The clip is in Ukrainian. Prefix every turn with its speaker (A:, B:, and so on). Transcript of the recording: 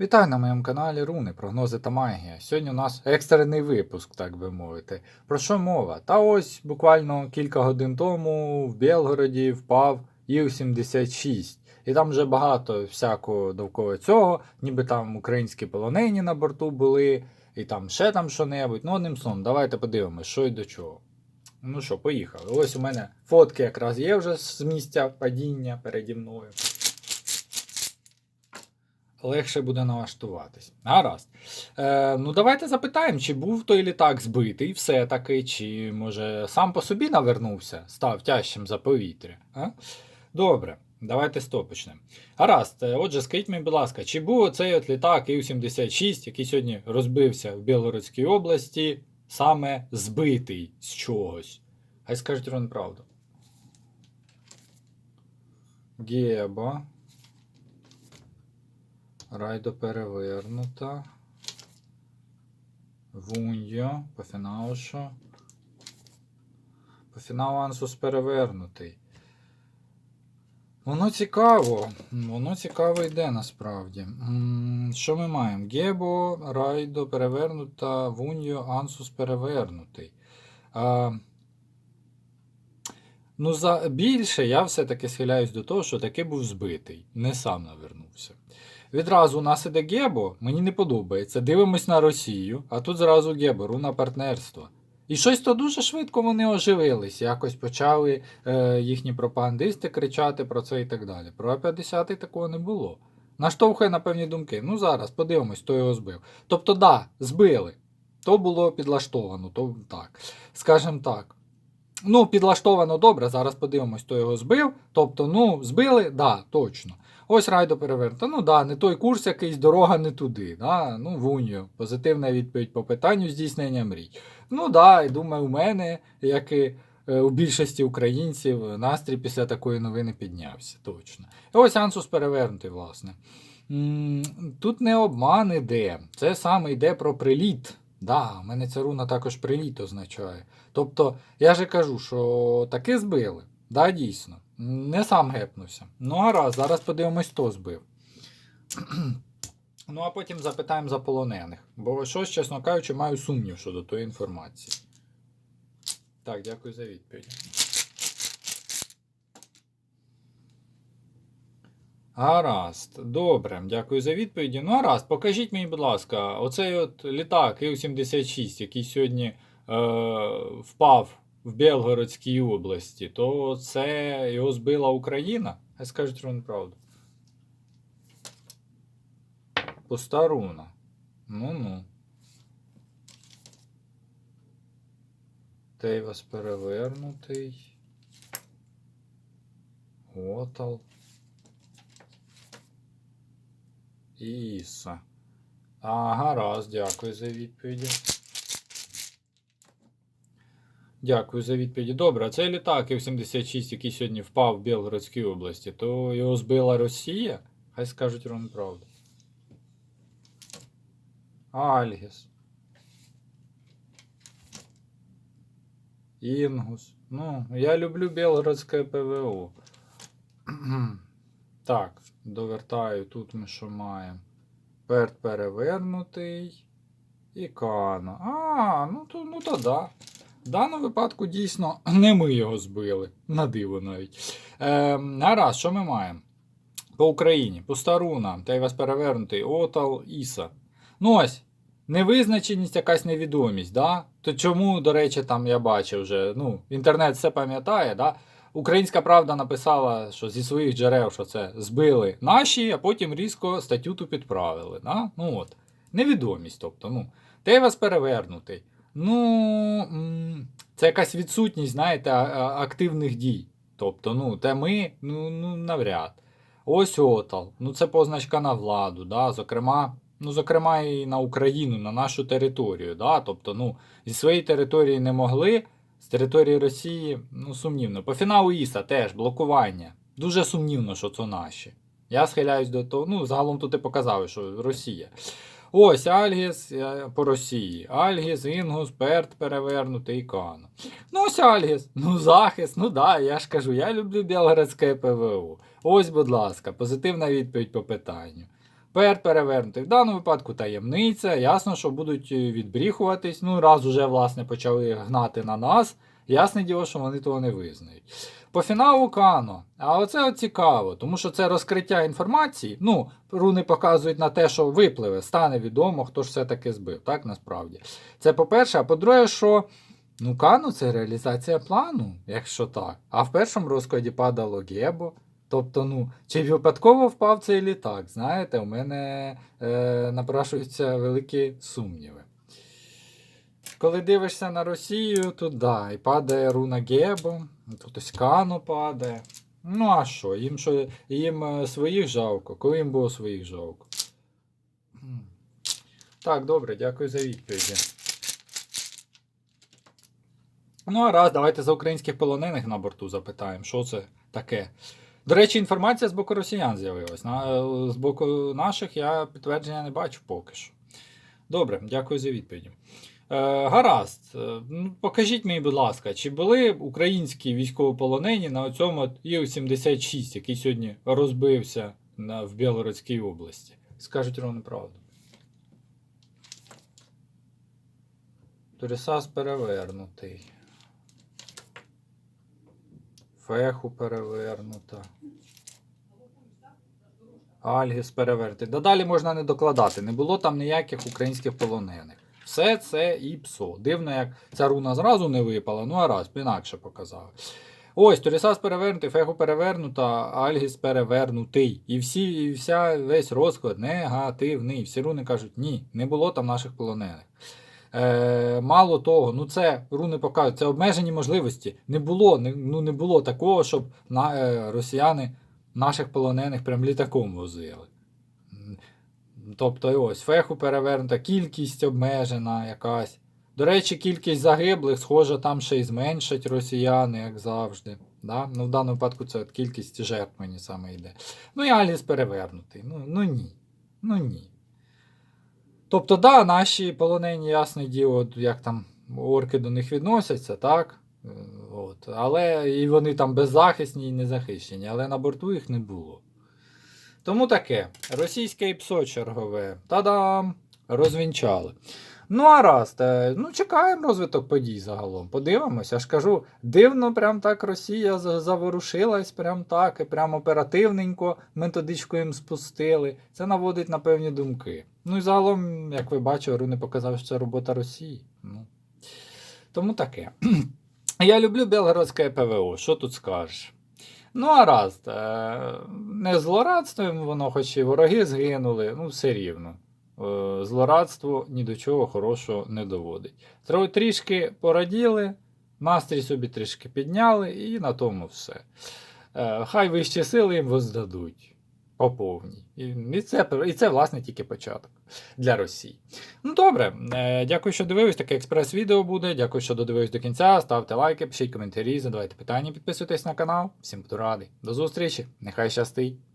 A: Вітаю на моєму каналі Руни, прогнози та магія. Сьогодні у нас екстрений випуск, так би мовити. Про що мова? Та ось буквально кілька годин тому в Білгороді впав Іл-76. І там вже багато всякого довкола цього, ніби там українські полонені на борту були, і там ще там що-небудь. Ну, одним словом, давайте подивимось, що і до чого. Ну що, поїхали. Ось у мене фотки якраз є вже з місця падіння переді мною легше буде налаштуватись. Гаразд. Е, ну, давайте запитаємо, чи був той літак збитий все-таки, чи може сам по собі навернувся, став тяжчим за повітря. А? Добре, давайте стопочнемо. Гаразд, е, отже, скажіть мені, будь ласка, чи був оцей от літак Ів-76, який сьогодні розбився в Білгородській області, саме збитий з чогось? Хай скажуть вам правду. Геба. Райдо перевернута. Вуньо. По фіналу що? По фіналу Ансус перевернутий. Воно цікаво. Воно цікаво йде насправді. Що ми маємо? Гебо, Райдо перевернута, Вуньо, Ансус перевернутий. А, ну, за більше я все-таки схиляюсь до того, що таки був збитий. Не сам навернувся. Відразу у нас іде Гебо, мені не подобається. Дивимось на Росію, а тут зразу Гебо, руна партнерства. І щось то дуже швидко вони оживились, якось почали е, їхні пропагандисти кричати про це і так далі. Про А-50 такого не було. Наштовхує на певні думки. Ну зараз подивимось, хто його збив. Тобто, да, збили. То було підлаштовано, то так. Скажем так. Ну, підлаштовано добре, зараз подивимось, хто його збив. Тобто, ну, збили, да, точно. Ось райдо перевернуто. Ну да, не той курс якийсь, дорога не туди. Да? Ну, в. Позитивна відповідь по питанню здійснення мрій. Ну да, і думаю, у мене, як і е, у більшості українців, настрій після такої новини піднявся. Точно. І ось Ансус перевернутий, власне. Тут не обман іде. Це саме йде про приліт. Да, мене ця руна також приліт означає. Тобто, я же кажу, що таки збили. Да, дійсно. Не сам гепнувся. Ну, гаразд, зараз подивимось, хто збив. ну, а потім запитаємо за полонених. Бо щось, чесно кажучи, маю сумнів щодо тої інформації. Так, дякую за відповідь. Гаразд, добре, дякую за відповіді. Ну, гаразд, покажіть мені, будь ласка, оцей от літак Ил-76, який сьогодні е, впав в Белгородській області, то це його збила Україна? Хай скажуть вам правду. Пуста руна. Ну-ну. Тейвас перевернутий. Готал. Іса. А, гаразд, дякую за відповіді. Дякую за відповіді. Добре, а цей літак Ів-76, який сьогодні впав в Білгородській області, то його збила Росія? Хай скажуть вам правду. Альгіс. Інгус. Ну, я люблю Білгородське ПВО. Так, довертаю. Тут ми що маємо? Перт перевернутий. І Кано. А, ну то, ну то да. В даному випадку дійсно не ми його збили. На диво навіть. Е, гаразд, що ми маємо? По Україні. Пустаруна, та й вас перевернутий, Отал, Іса. Ну ось, невизначеність, якась невідомість. да? То чому, до речі, там я бачив вже, ну, інтернет все пам'ятає, да? Українська правда написала, що зі своїх джерел, що це збили наші, а потім різко статтю ту підправили. Да? Ну от, Невідомість. тобто, ну, Та вас перевернутий. Ну, це якась відсутність, знаєте, активних дій. Тобто, ну, те ми, ну, ну навряд. Ось Отал. Ну, це позначка на владу, да? зокрема, ну, зокрема, і на Україну, на нашу територію. Да? Тобто, ну, зі своєї території не могли, з території Росії, ну, сумнівно. По фіналу Іса теж блокування. Дуже сумнівно, що це наші. Я схиляюсь до того. Ну, загалом тут і показали, що Росія. Ось Альгіс е, по Росії. Альгіс, Інгус, Перт перевернутий і Кано. Ну, ось Альгіс. Ну, захист, ну да, я ж кажу, я люблю Білгородське ПВО. Ось, будь ласка, позитивна відповідь по питанню. Перт перевернутий. В даному випадку таємниця. Ясно, що будуть е, відбріхуватись. Ну, раз уже, власне, почали гнати на нас. Ясне діло, що вони того не визнають. По фіналу Кано. А оце цікаво, тому що це розкриття інформації. Ну, руни показують на те, що випливе, стане відомо, хто ж все-таки збив, так насправді. Це по-перше, а по-друге, що ну, Кано це реалізація плану, якщо так. А в першому розкладі падало Гебо. Тобто, ну, чи випадково впав цей літак? Знаєте, у мене е, напрашуються великі сумніви. Коли дивишся на Росію, то да, і падає руна Гебо, тут ось Кано падає. Ну а що? Їм що їм е, своїх жалко, коли їм було своїх жалко. Так, добре, дякую за відповіді. Ну, а раз, давайте за українських полонених на борту запитаємо, що це таке. До речі, інформація з боку росіян з'явилась. З боку наших я підтвердження не бачу поки що. Добре, дякую за відповіді. Е, гаразд, Е, ну, покажіть мені, будь ласка, чи були українські військовополонені на цьому Іл-76, який сьогодні розбився на, в Білгородській області? Скажуть ровно правду. Турісас перевернутий. Феху перевернута. Альгіс перевернутий. Да далі можна не докладати. Не було там ніяких українських полонених. Все це і псо. Дивно, як ця руна зразу не випала, ну а раз, інакше показали. Ось, Торісас перевернутий, Феху перевернута, Альгіс перевернутий. І всі, і вся весь розклад негативний. Всі руни кажуть, ні, не було там наших полонених. Е, мало того, ну це руни показують, це обмежені можливості. Не було, не, ну не було такого, щоб на, е, росіяни наших полонених прям літаком возили. Тобто, ось феху перевернута, кількість обмежена якась. До речі, кількість загиблих, схоже, там ще й зменшать росіяни, як завжди. Да? Ну, в даному випадку це от кількість жертв мені саме йде. Ну і Аліс перевернутий. Ну, ну ні. Ну ні. Тобто, да, наші полонені, ясне діло, як там орки до них відносяться, так? Е, От. Але і вони там беззахисні і незахищені, але на борту їх не було. Тому таке. Російське ІПСО чергове. Та-дам! Розвінчали. Ну, а раз, ну чекаємо розвиток подій загалом. Подивимося, я ж кажу, дивно, прям так Росія заворушилась, прям так, і прям оперативненько методичку їм спустили. Це наводить на певні думки. Ну і загалом, як ви бачили, Руни показав, що це робота Росії. Ну. Тому таке. Я люблю Белгородське ПВО, що тут скажеш? Ну, а раз, е, не злорадствуємо воно, хоч і вороги згинули, ну все рівно. Е, Злорадство ні до чого хорошого не доводить. Трішки пораділи, настрій собі трішки підняли, і на тому все. Е, Хай вищі сили їм воздадуть по повній. І, це, і це, власне, тільки початок для Росії. Ну добре, е, дякую, що дивились. Таке експрес-відео буде. Дякую, що додивились до кінця. Ставте лайки, пишіть коментарі, задавайте питання, підписуйтесь на канал. Всім буду радий. До зустрічі, нехай щастить!